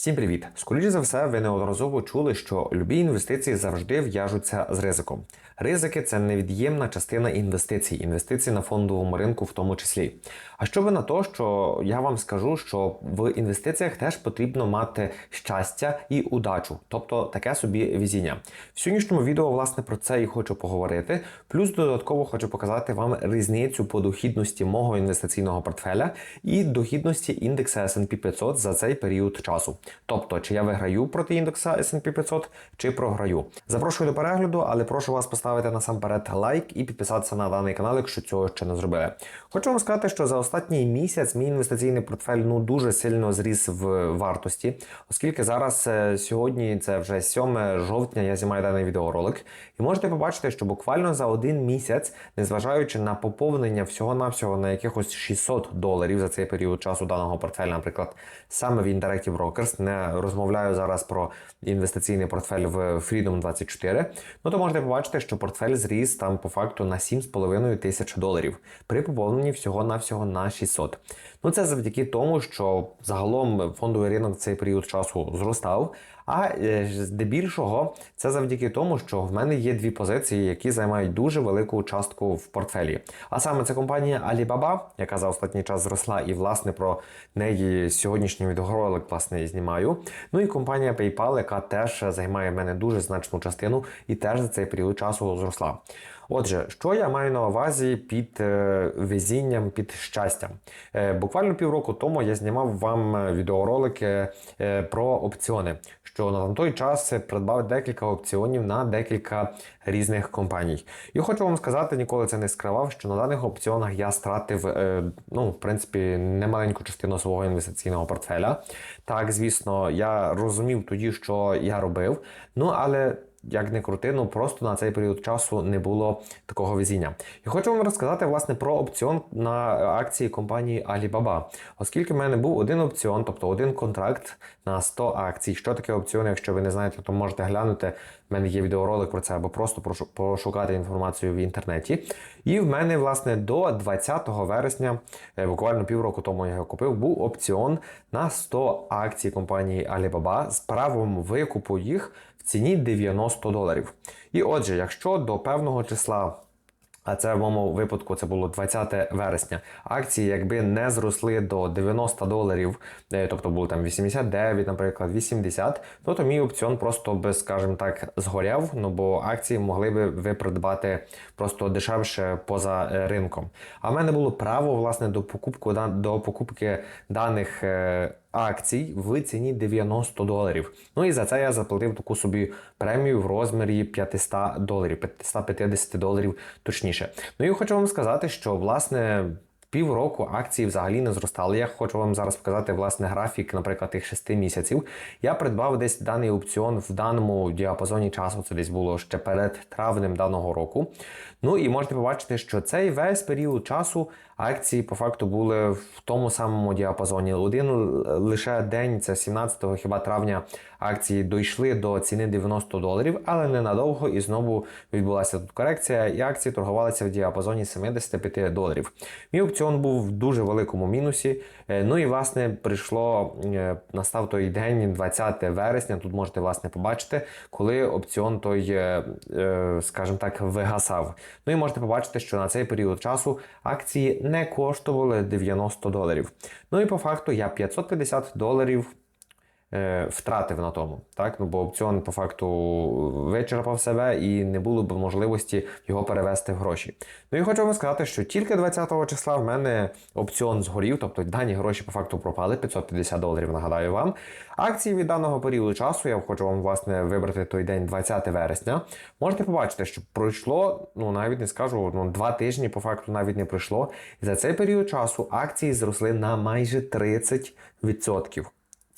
Всім привіт! Скоріше за все, ви неодноразово чули, що любі інвестиції завжди в'яжуться з ризиком. Ризики це невід'ємна частина інвестицій, інвестицій на фондовому ринку в тому числі. А що ви на то, що я вам скажу, що в інвестиціях теж потрібно мати щастя і удачу, тобто таке собі везіння. В сьогоднішньому відео власне про це і хочу поговорити. Плюс додатково хочу показати вам різницю по дохідності мого інвестиційного портфеля і дохідності індекса S&P 500 за цей період часу. Тобто, чи я виграю проти індекса S&P 500, чи програю. Запрошую до перегляду, але прошу вас поставити насамперед лайк і підписатися на даний канал, якщо цього ще не зробили. Хочу вам сказати, що за останній місяць мій інвестиційний портфель ну дуже сильно зріс в вартості, оскільки зараз е, сьогодні це вже 7 жовтня, я знімаю даний відеоролик, і можете побачити, що буквально за один місяць, незважаючи на поповнення всього-навсього на якихось 600 доларів за цей період часу даного портфеля, наприклад, саме в Interactive Brokers, не розмовляю зараз про інвестиційний портфель в Freedom 24, ну то можете побачити, що портфель зріс там по факту на 7,5 тисяч доларів при поповненні всього-навсього на 600. Ну це завдяки тому, що загалом фондовий ринок в цей період часу зростав. А е, здебільшого це завдяки тому, що в мене є дві позиції, які займають дуже велику частку в портфелі. А саме це компанія Alibaba, яка за останній час зросла, і власне про неї сьогоднішній відеоролик власне і знімаю. Ну і компанія PayPal, яка теж займає в мене дуже значну частину і теж за цей період часу зросла. Отже, що я маю на увазі під е, везінням, під щастям? Е, буквально півроку тому я знімав вам відеоролики е, про опціони, що на той час придбав декілька опціонів на декілька різних компаній. І хочу вам сказати, ніколи це не скривав, що на даних опціонах я стратив, ну, в принципі, немаленьку частину свого інвестиційного портфеля. Так, звісно, я розумів тоді, що я робив. Ну, але як не крути, ну просто на цей період часу не було такого везіння. І хочу вам розказати власне про опціон на акції компанії Alibaba. Оскільки в мене був один опціон, тобто один контракт на 100 акцій. Що таке опціон, якщо ви не знаєте, то можете глянути. В мене є відеоролик про це, або просто пошукати інформацію в інтернеті. І в мене, власне, до 20 вересня, е, буквально півроку тому я його купив, був опціон на 100 акцій компанії Alibaba з правом викупу їх в ціні 90 доларів. І отже, якщо до певного числа а це в моєму випадку це було 20 вересня. Акції, якби не зросли до 90 доларів, е, тобто було там 89, наприклад, 80, то то мій опціон просто би, скажімо так, згоряв, ну бо акції могли би ви придбати просто дешевше поза е, ринком. А в мене було право власне до покупки до покупки даних е, акцій в ціні 90 доларів. Ну і за це я заплатив таку собі премію в розмірі 500 доларів, 550 доларів точніше. Ну і хочу вам сказати, що власне. Півроку акції взагалі не зростали. Я хочу вам зараз показати власне графік, наприклад, тих 6 місяців. Я придбав десь даний опціон в даному діапазоні часу. Це десь було ще перед травнем даного року. Ну і можете побачити, що цей весь період часу акції по факту були в тому самому діапазоні. Один лише день, це 17-го, хіба травня, акції дійшли до ціни 90 доларів, але ненадовго і знову відбулася тут корекція, і акції торгувалися в діапазоні 75 доларів. Мій опціон був в дуже великому мінусі. Е, ну і власне прийшло, е, настав той день, 20 вересня. Тут можете власне побачити, коли опціон той, е, скажімо так, вигасав. Ну і можете побачити, що на цей період часу акції не коштували 90 доларів. Ну і по факту я 550 доларів втратив на тому. Так? Ну, Бо опціон по факту вичерпав себе і не було б можливості його перевести в гроші. Ну і хочу вам сказати, що тільки 20 числа в мене опціон згорів, тобто дані гроші по факту пропали, 550 доларів, нагадаю вам. Акції від даного періоду часу, я хочу вам власне вибрати той день 20 вересня. Можете побачити, що пройшло, ну навіть не скажу, ну два тижні по факту навіть не пройшло. За цей період часу акції зросли на майже 30%.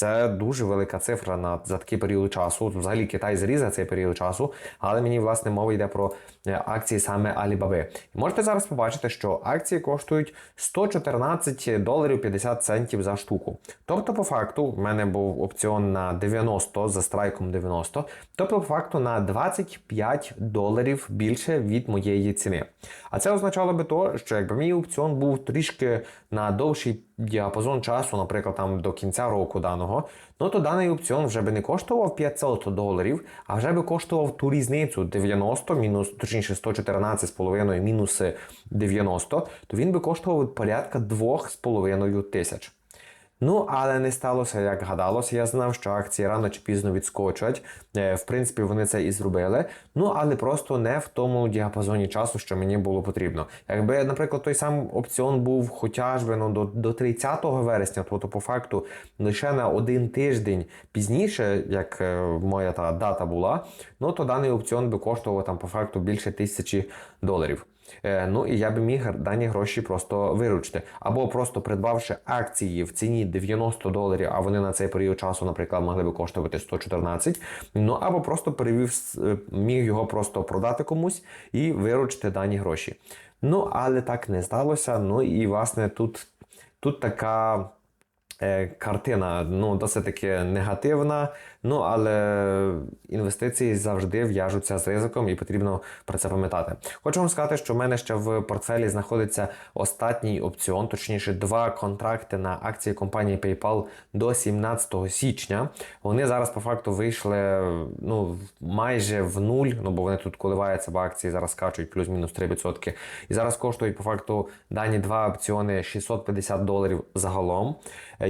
Це дуже велика цифра на за такий період часу. Взагалі Китай зріз за цей період часу, але мені власне мова йде про е, акції саме Alibaba. Можете зараз побачити, що акції коштують 114 доларів 50 центів за штуку. Тобто, по факту, в мене був опціон на 90 за страйком 90, тобто, по факту, на 25 доларів більше від моєї ціни. А це означало би то, що якби мій опціон був трішки на довший діапазон часу, наприклад, там до кінця року даного одного, ну то даний опціон вже би не коштував 500 доларів, а вже би коштував ту різницю 90 мінус, точніше 114,5 мінус 90, то він би коштував порядка 2,5 тисяч. Ну, але не сталося, як гадалося. Я знав, що акції рано чи пізно відскочать. Е, В принципі, вони це і зробили. Ну, але просто не в тому діапазоні часу, що мені було потрібно. Якби, наприклад, той сам опціон був хоча ж ну, до, до 30 вересня, то, то по факту лише на один тиждень пізніше, як е, моя та дата була, ну то даний опціон би коштував там по факту більше тисячі доларів. Е, Ну і я би міг дані гроші просто виручити. Або просто придбавши акції в ціні 90 доларів, а вони на цей період часу, наприклад, могли би коштувати 114. Ну або просто перевів, е, міг його просто продати комусь і виручити дані гроші. Ну, але так не сталося. Ну і власне тут, тут така. Е, Картина ну досить таки негативна. Ну але інвестиції завжди в'яжуться з ризиком, і потрібно про це пам'ятати. Хочу вам сказати, що в мене ще в портфелі знаходиться останній опціон, точніше, два контракти на акції компанії PayPal до 17 січня. Вони зараз по факту вийшли ну майже в нуль. Ну бо вони тут коливаються, бо акції зараз скачуть плюс-мінус 3%. І зараз коштують по факту дані два опціони 650 доларів загалом.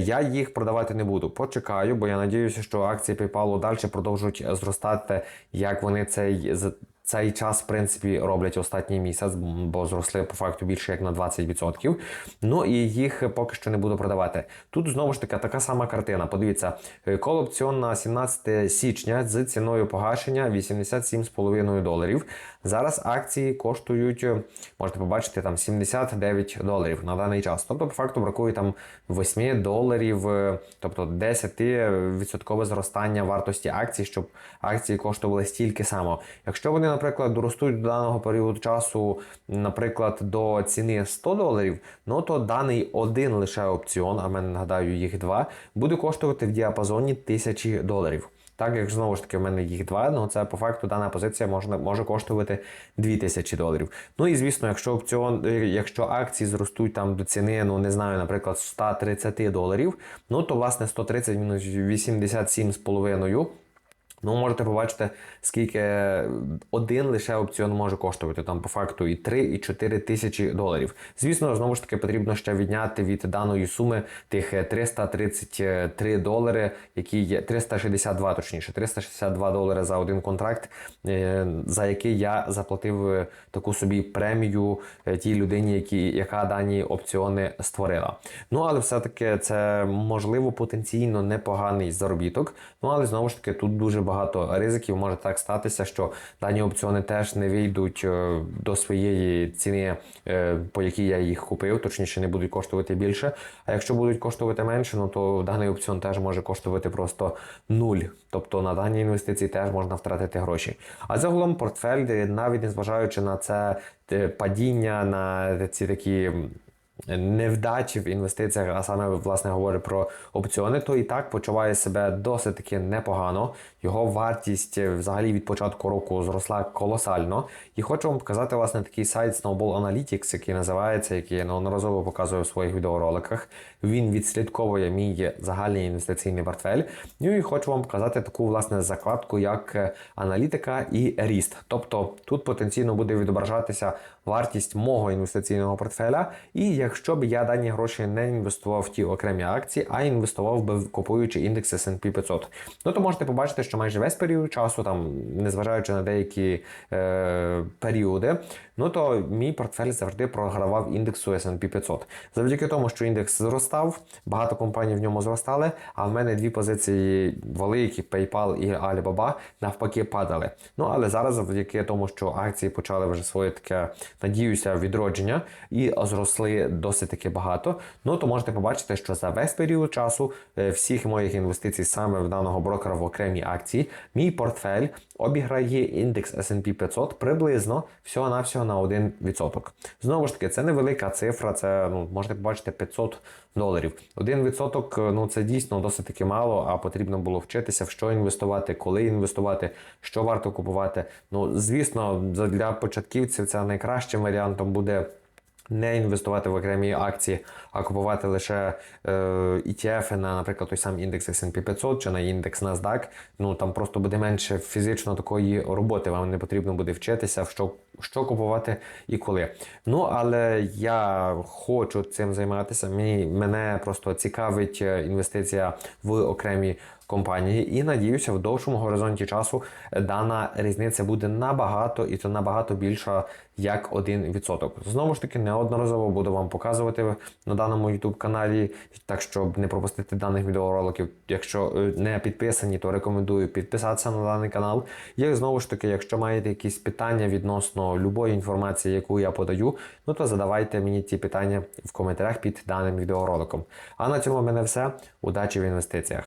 Я їх продавати не буду. Почекаю, бо я надіюся, що акції PayPal далі продовжують зростати, як вони цей цей час, в принципі, роблять останній місяць, бо зросли по факту більше як на 20%. Ну і їх поки що не буду продавати. Тут знову ж таки така сама картина. Подивіться, кол опціон на 17 січня з ціною погашення 87,5 доларів. Зараз акції коштують, можете побачити, там 79 доларів на даний час. Тобто, по факту бракує там 8 доларів, тобто 10% зростання вартості акцій, щоб акції коштували стільки само. Якщо вони, наприклад, доростуть до даного періоду часу, наприклад, до ціни 100 доларів, ну то даний один лише опціон, а мене нагадаю, їх два, буде коштувати в діапазоні 1000 доларів. Так, як знову ж таки, в мене їх два, ну це по факту дана позиція можна, може коштувати 2000 доларів. Ну і звісно, якщо опціон, якщо акції зростуть там до ціни, ну не знаю, наприклад, 130 доларів, ну то власне 130 мінус 87,5 Ну, можете побачити, скільки один лише опціон може коштувати там по факту і 3, і 4 тисячі доларів. Звісно, знову ж таки потрібно ще відняти від даної суми тих 333 долари, які є 362, точніше, 362 долари за один контракт, е, за який я заплатив е, таку собі премію е, тій людині, які, яка дані опціони створила. Ну, але все-таки це можливо потенційно непоганий заробіток. Ну, але знову ж таки, тут дуже багато ризиків. Може так статися, що дані опціони теж не вийдуть е, до своєї ціни, е, по якій я їх купив, точніше не будуть коштувати більше. А якщо будуть коштувати менше, ну то даний опціон теж може коштувати просто нуль. Тобто на дані інвестиції теж можна втратити гроші. А загалом портфель, навіть незважаючи на це е, падіння, на ці такі невдачі в інвестиціях, а саме власне говорю про опціони, то і так почуває себе досить таки непогано. Його вартість взагалі від початку року зросла колосально. І хочу вам показати власне такий сайт Snowball Analytics, який називається, який я неодноразово показую в своїх відеороликах. Він відслідковує мій загальний інвестиційний портфель. Ну і хочу вам показати таку власне закладку, як аналітика і ріст. Тобто тут потенційно буде відображатися вартість мого інвестиційного портфеля. І якщо б я дані гроші не інвестував в ті окремі акції, а інвестував би купуючи індекс S&P 500, ну то можете побачити, що майже весь період часу, там незважаючи на деякі е, періоди, ну то мій портфель завжди програвав індексу S&P 500. Завдяки тому, що індекс зростав, багато компаній в ньому зростали. А в мене дві позиції великі PayPal і Alibaba навпаки падали. Ну але зараз, завдяки тому, що акції почали вже своє таке, надіюся, відродження і зросли досить таки багато. Ну то можете побачити, що за весь період часу е, всіх моїх інвестицій саме в даного брокера в окремі акції, мій портфель обіграє індекс S&P 500 приблизно всього-навсього на 1%. Знову ж таки, це невелика цифра, це ну, можете побачити 500 доларів. 1% ну це дійсно досить таки мало, а потрібно було вчитися, в що інвестувати, коли інвестувати, що варто купувати. Ну, звісно, для початківців це найкращим варіантом буде. Не інвестувати в окремі акції, а купувати лише е, ETF на, наприклад, той самий індекс S&P 500 чи на індекс NASDAQ, ну там просто буде менше фізично такої роботи. Вам не потрібно буде вчитися, що, що купувати і коли. Ну але я хочу цим займатися. Мені мене просто цікавить е, інвестиція в окремі компанії, і надіюся, в довшому горизонті часу дана різниця буде набагато і то набагато більша як 1%. Знову ж таки, неодноразово буду вам показувати на даному YouTube каналі, так щоб не пропустити даних відеороликів. Якщо е, не підписані, то рекомендую підписатися на даний канал. І знову ж таки, якщо маєте якісь питання відносно любої інформації, яку я подаю, ну то задавайте мені ті питання в коментарях під даним відеороликом. А на цьому в мене все. Удачі в інвестиціях!